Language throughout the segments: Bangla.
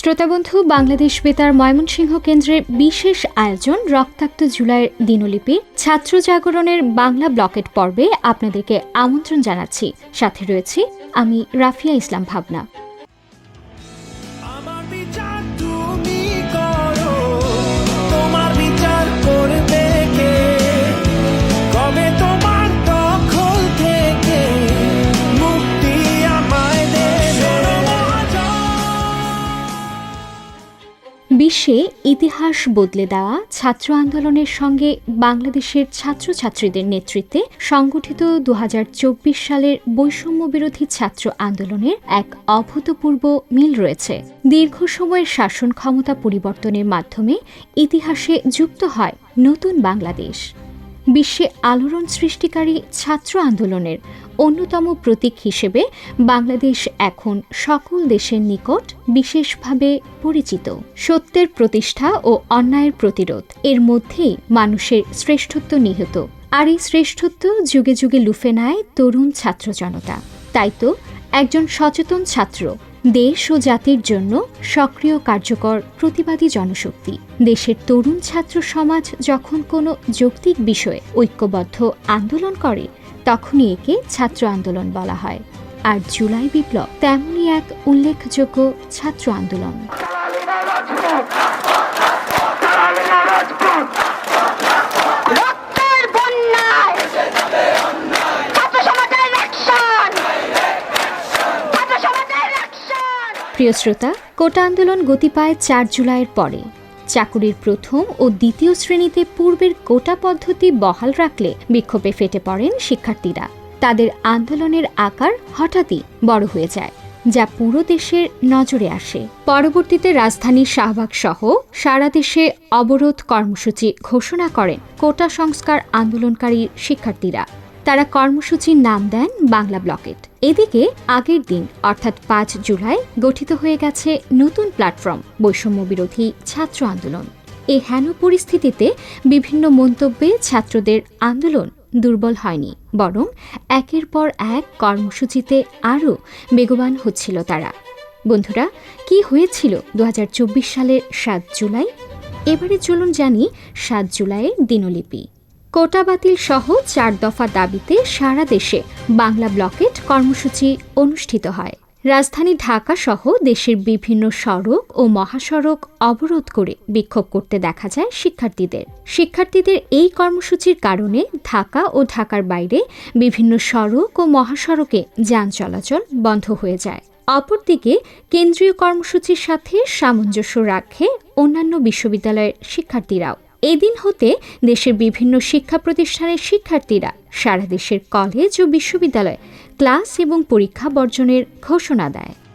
শ্রোতাবন্ধু, বাংলাদেশ বেতার ময়মনসিংহ কেন্দ্রের বিশেষ আয়োজন রক্তাক্ত জুলাইয়ের দিনলিপি, ছাত্র জাগরণের বাংলা ব্লকেট পর্বে আপনাদেরকে আমন্ত্রণ জানাচ্ছি। সাথে রয়েছি আমি রাফিয়া ইসলাম ভাবনা। বিশ্বে ইতিহাস বদলে দেওয়া ছাত্র আন্দোলনের সঙ্গে বাংলাদেশের ছাত্রছাত্রীদের নেতৃত্বে সংগঠিত দু হাজার চব্বিশ সালের বৈষম্য বিরোধী ছাত্র আন্দোলনের এক অভূতপূর্ব মিল রয়েছে। দীর্ঘ সময়ের শাসন ক্ষমতা পরিবর্তনের মাধ্যমে ইতিহাসে যুক্ত হয় নতুন বাংলাদেশ। বিশ্বে আলোড়ন সৃষ্টিকারী ছাত্র আন্দোলনের অন্যতম প্রতীক হিসেবে বাংলাদেশ এখন সকল দেশের নিকট বিশেষভাবে পরিচিত। সত্যের প্রতিষ্ঠা ও অন্যায়ের প্রতিরোধ, এর মধ্যেই মানুষের শ্রেষ্ঠত্ব নিহত। আর এই শ্রেষ্ঠত্ব যুগে যুগে লুফে নেয় তরুণ ছাত্র জনতা। তাই তো একজন সচেতন ছাত্র দেশ ও জাতির জন্য সক্রিয় কার্যকর প্রতিবাদী জনশক্তি। দেশের তরুণ ছাত্র সমাজ যখন কোনো যৌক্তিক বিষয়ে ঐক্যবদ্ধ আন্দোলন করে, তখনই একে ছাত্র আন্দোলন বলা হয়। আর জুলাই বিপ্লব তেমনই এক উল্লেখযোগ্য ছাত্র আন্দোলন। প্রিয় শ্রোতা, কোটা আন্দোলন গতি পায় চার জুলাইয়ের পরে। চাকুরির প্রথম ও দ্বিতীয় শ্রেণীতে পূর্বের কোটা পদ্ধতি বহাল রাখলে বিক্ষোভে ফেটে পড়েন শিক্ষার্থীরা। তাদের আন্দোলনের আকার হঠাৎই বড় হয়ে যায়, যা পুরো দেশের নজরে আসে। পরবর্তীতে রাজধানী শাহবাগ সহ সারা দেশে অবরোধ কর্মসূচি ঘোষণা করেন কোটা সংস্কার আন্দোলনকারী শিক্ষার্থীরা। তারা কর্মসূচির নাম দেন বাংলা ব্লকেট। এদিকে আগের দিন, অর্থাৎ পাঁচ জুলাই, গঠিত হয়ে গেছে নতুন প্ল্যাটফর্ম, বৈষম্য বিরোধী ছাত্র আন্দোলন। এই হেন পরিস্থিতিতে বিভিন্ন মন্তব্যে ছাত্রদের আন্দোলন দুর্বল হয়নি, বরং একের পর এক কর্মসূচিতে আরও বেগবান হচ্ছিল তারা। বন্ধুরা, কি হয়েছিল দু হাজার চব্বিশ সালের সাত জুলাই? এবারে চলুন জানি সাত জুলাইয়ের দিনলিপি। কোটা বাতিল সহ চার দফা দাবিতে সারা দেশে বাংলা ব্লকেট কর্মসূচি অনুষ্ঠিত হয়। রাজধানী ঢাকা সহ দেশের বিভিন্ন সড়ক ও মহাসড়ক অবরোধ করে বিক্ষোভ করতে দেখা যায় শিক্ষার্থীদের। শিক্ষার্থীদের এই কর্মসূচির কারণে ঢাকা ও ঢাকার বাইরে বিভিন্ন সড়ক ও মহাসড়কে যান চলাচল বন্ধ হয়ে যায়। অপরদিকে কেন্দ্রীয় কর্মসূচির সাথে সামঞ্জস্য রাখে অন্যান্য বিশ্ববিদ্যালয়ের শিক্ষার্থীরাও। এদিন হতে দেশের বিভিন্ন শিক্ষা প্রতিষ্ঠানের শিক্ষার্থীরা সারা দেশের কলেজ ও বিশ্ববিদ্যালয়ে ক্লাস এবং পরীক্ষা বর্জনের ঘোষণা দেয়।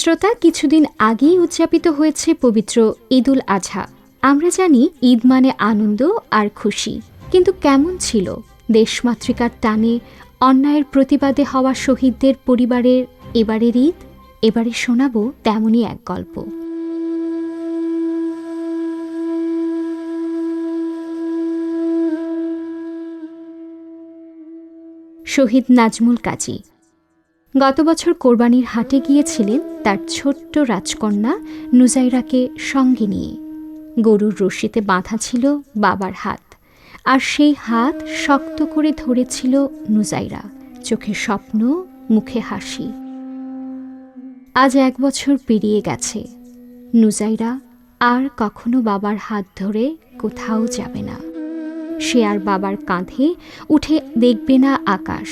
শ্রোতা কিছুদিন আগেই উদযাপিত হয়েছে পবিত্র ঈদুল আজহা আমরা জানি ঈদ মানে আনন্দ আর খুশি। কিন্তু কেমন ছিল? দেশমাতৃকার টানে অন্যায়ের প্রতিবাদে হওয়া শহীদদের পরিবারের এবারের ঈদ? এবারে শোনাবো তেমনই এক গল্প। শহীদ নাজমুল কাজী গত বছর কোরবানির হাটে গিয়েছিলেন তার ছোট্ট রাজকন্যা নুজাইরাকে সঙ্গে নিয়ে। গরুর রশিতে বাঁধা ছিল বাবার হাত, আর সেই হাত শক্ত করে ধরেছিল নুজাইরা। চোখে স্বপ্ন, মুখে হাসি। আজ এক বছর পেরিয়ে গেছে। নুজাইরা আর কখনো বাবার হাত ধরে কোথাও যাবে না। সে আর বাবার কাঁধে উঠে দেখবে না আকাশ।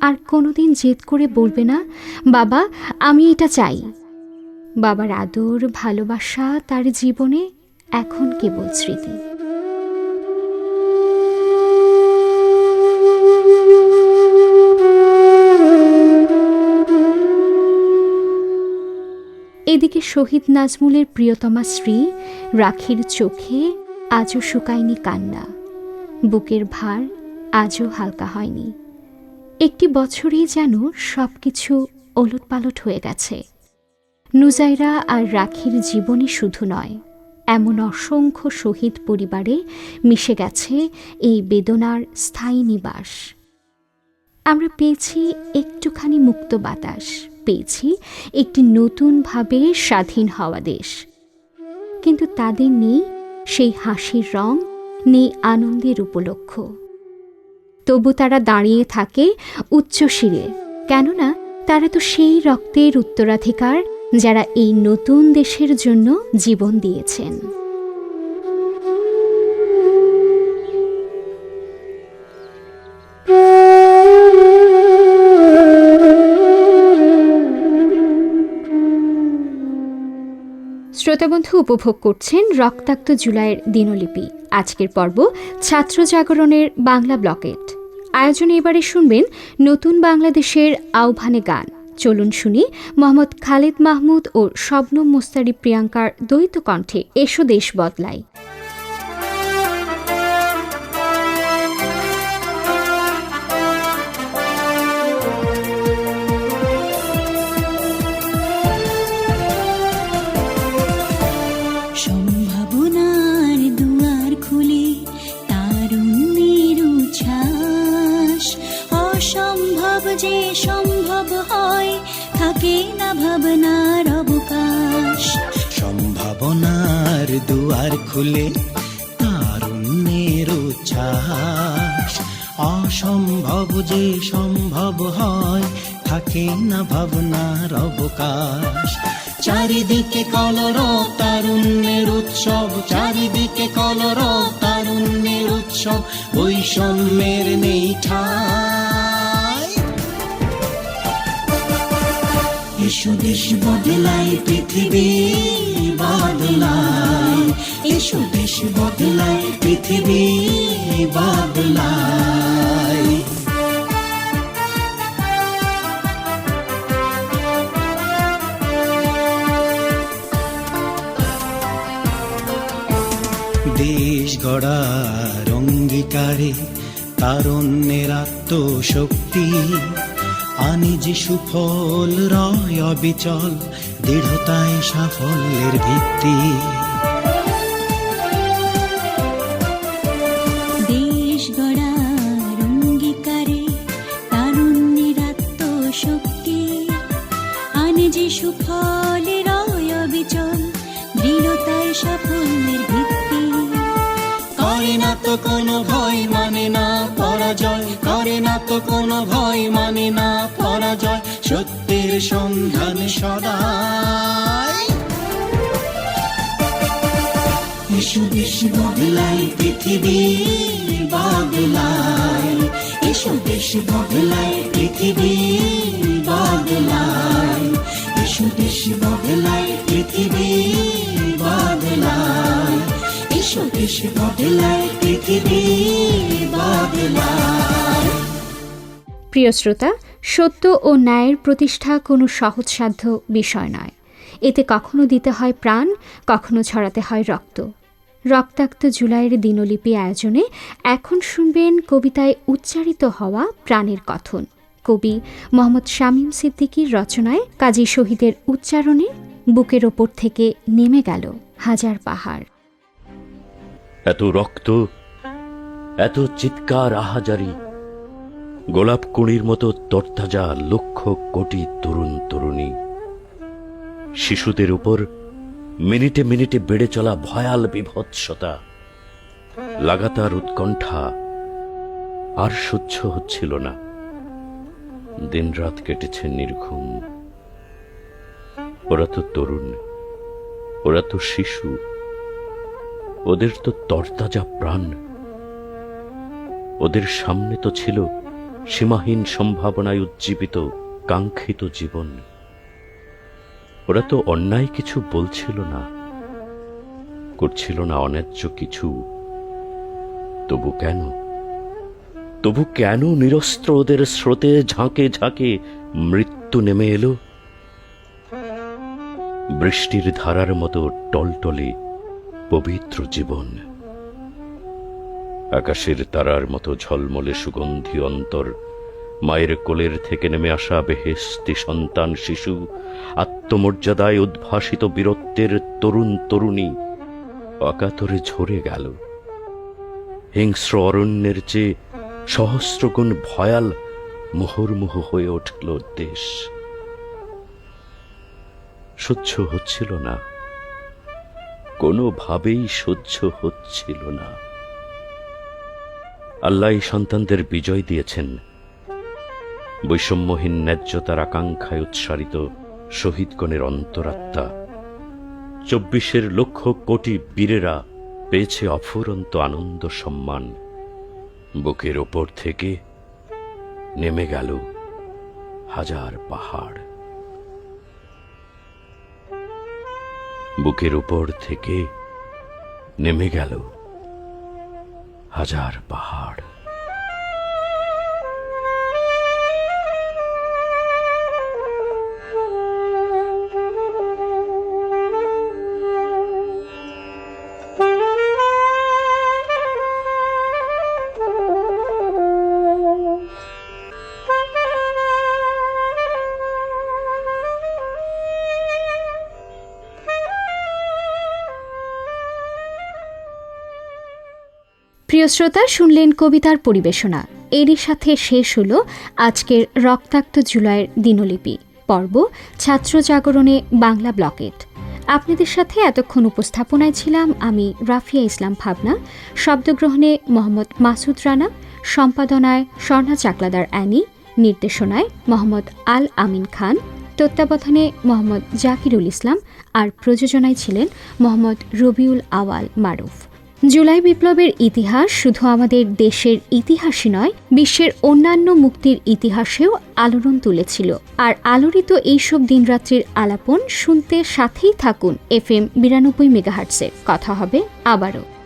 আর কোনোদিন জেদ করে বলবে না, বাবা, আমি এটা চাই। বাবার আদর, ভালোবাসা, তার জীবনে এখন কেবল স্মৃতি। এদিকে শহীদ নাজমুলের প্রিয়তমা স্ত্রী, রাখির চোখে আজও শুকায়নি কান্না। বুকের ভার আজও হালকা হয়নি। একটি বছরেই যেন সব কিছু ওলটপালট হয়ে গেছে। নুজাইরা আর রাখির জীবনই শুধু নয়, এমন অসংখ্য শহীদ পরিবারে মিশে গেছে এই বেদনার স্থায়ী নিবাস। আমরা পেয়েছি একটুখানি মুক্ত বাতাস, পেয়েছি একটি নতুনভাবে স্বাধীন হওয়া দেশ। কিন্তু তাদের নেই সেই হাসির রং, নেই আনন্দের উপলক্ষ। তবু তারা দাঁড়িয়ে থাকে উচ্চশিরে কেননা তারা তো সেই রক্তের উত্তরাধিকার যারা এই নতুন দেশের জন্য জীবন দিয়েছেন। শ্রোতাবন্ধু, উপভোগ করছেন রক্তাক্ত জুলাইয়ের দিনলিপি। আজকের পর্ব ছাত্র জাগরণের বাংলা ব্লকেট। আয়োজনে এবারে শুনবেন নতুন বাংলাদেশের আহ্বানে গান। চলুন শুনি মোহাম্মদ খালেদ মাহমুদ ও শবনম মুস্তারি প্রিয়াঙ্কার দ্বৈত কণ্ঠে এসো দেশ বদলাই যে সম্ভব হয়, থাকে না ভাবনার অবকাশ। সম্ভাবনার দুয়ার খুলে তারুণ্যের উচ্ছ্বাস। অসম্ভব যে সম্ভব হয়, থাকে না ভাবনার অবকাশ। চারিদিকে কলর, তারুণ্যের উৎসব। চারিদিকে কলর, তারুণ্যের উৎসব। বৈষম্যের নেই ঠাই। এসো দেশ বদলাই পৃথিবী বদলাই এসো দেশ বদলাই পৃথিবী বদলাই দেশ গড়ার অঙ্গীকারে তারণ্যের আত্মশক্তি। আনি যে সুফল রয় অবিচল দৃঢ়তায় সাফল্যের ভিত্তি। দেশ গড়ার অঙ্গীকারে তারুণ্যের আত্মশক্তি। আনে যে সুফলে রয় বিচল দৃঢ়তায় সাফল্যের ভিত্তি। করে না তো কোনো ভয় মানে না পরাজয়। করে না তো কোনো ভয় মানে না সন্ধান সদাই। এসো বদলাই পৃথিবী বদলাই। বদলাই পৃথিবী বদলাই। এসো দেশ বদলাই পৃথিবী বদলাই। এসো দেশ বদলাই পৃথিবী বদলাই। প্রিয় শ্রোতা, সত্য ও ন্যায়ের প্রতিষ্ঠা কোনো সহজসাধ্য বিষয় নয়। এতে কখনো দিতে হয় প্রাণ, কখনো ছড়াতে হয় রক্ত। রক্তাক্ত জুলাইয়ের দিনলিপি আয়োজনে এখন শুনবেন কবিতায় উচ্চারিত হওয়া প্রাণের কথন। কবি মোহাম্মদ শামীম সিদ্দিকীর রচনায় কাজী শহীদের উচ্চারণে বুকের ওপর থেকে নেমে গেল হাজার পাহাড়। এত রক্ত, এত চিৎকার আহাজারি গোলাপ কুঁড়ির মতো তরতাজা লক্ষ কোটি তরুণ তরুণী। শিশুদের উপর মিনিটে মিনিটে বেড়ে চলা ভয়াল বিভৎসতা, লাগাতার উৎকণ্ঠা আর সহ্য হচ্ছিল না। দিনরাত কেটেছে নির্ঘুম। ওরা তো তরুণ, ওরা তো শিশু, ওদের তো তরতাজা প্রাণ। ওদের সামনে তো ছিল সীমাহীন সম্ভাবনায় উজ্জীবিত কাঙ্ক্ষিত জীবন। ওরা তো অন্যায় কিছু বলছিল না, করছিল না অন্যায্য কিছু। তবু কেন? তবু কেন নিরস্ত্র ওদের স্রোতে ঝাঁকে ঝাঁকে মৃত্যু নেমে এলো? বৃষ্টির ধারার মতো টলটলে পবিত্র জীবন। আকাশের তারার মতো ঝলমলে সুগন্ধি অন্তর। মায়ের কোলের থেকে নেমে আসা বেহেস্তি সন্তান শিশু, আত্মমর্যাদায় উদ্ভাসিত বীরত্বের তরুণ তরুণী অকাতরে ঝরে গেল। হিংস্র অরণ্যের চেয়ে সহস্রগুণ ভয়াল মুহুর্মুহ হয়ে উঠল দেশ। সহ্য হচ্ছিল না। কোনোভাবেই সহ্য হচ্ছিল না। আল্লাহ সন্তানদের বিজয় দিয়েছেন। বৈষম্যহীন ন্যায্যতার আকাঙ্ক্ষায় উৎসারিত শহীদগণের অন্তরাত্মা। চব্বিশের লক্ষ কোটি বীরেরা পেয়েছে অফুরন্ত আনন্দ সম্মান। বুকের ওপর থেকে নেমে গেল হাজার পাহাড়। বুকের উপর থেকে নেমে গেল হাজার পাহাড় প্রিয় শ্রোতা, শুনলেন কবিতার পরিবেশনা। এরই সাথে শেষ হল আজকের রক্তাক্ত জুলাইয়ের দিনলিপি। পর্ব ছাত্র জাগরণে বাংলা ব্লকেট। আপনাদের সাথে এতক্ষণ উপস্থাপনায় ছিলাম আমি রাফিয়া ইসলাম ভাবনা। শব্দগ্রহণে মোহাম্মদ মাসুদ রানা, সম্পাদনায় স্বর্ণা চাকলাদার অ্যানি, নির্দেশনায় মোহাম্মদ আল আমিন খান, তত্ত্বাবধানে মোহাম্মদ জাকিরুল ইসলাম আর প্রযোজনায় ছিলেন মোহাম্মদ রবিউল আওয়াল মারুফ। জুলাই বিপ্লবের ইতিহাস শুধু আমাদের দেশের ইতিহাসই নয়, বিশ্বের অন্যান্য মুক্তির ইতিহাসেও আলোড়ন তুলেছিল। আর আলোড়িত এইসব দিনরাত্রির আলাপন শুনতে সাথেই থাকুন এফ এম বিরানব্বই মেগাহার্টসের কথা হবে আবারও।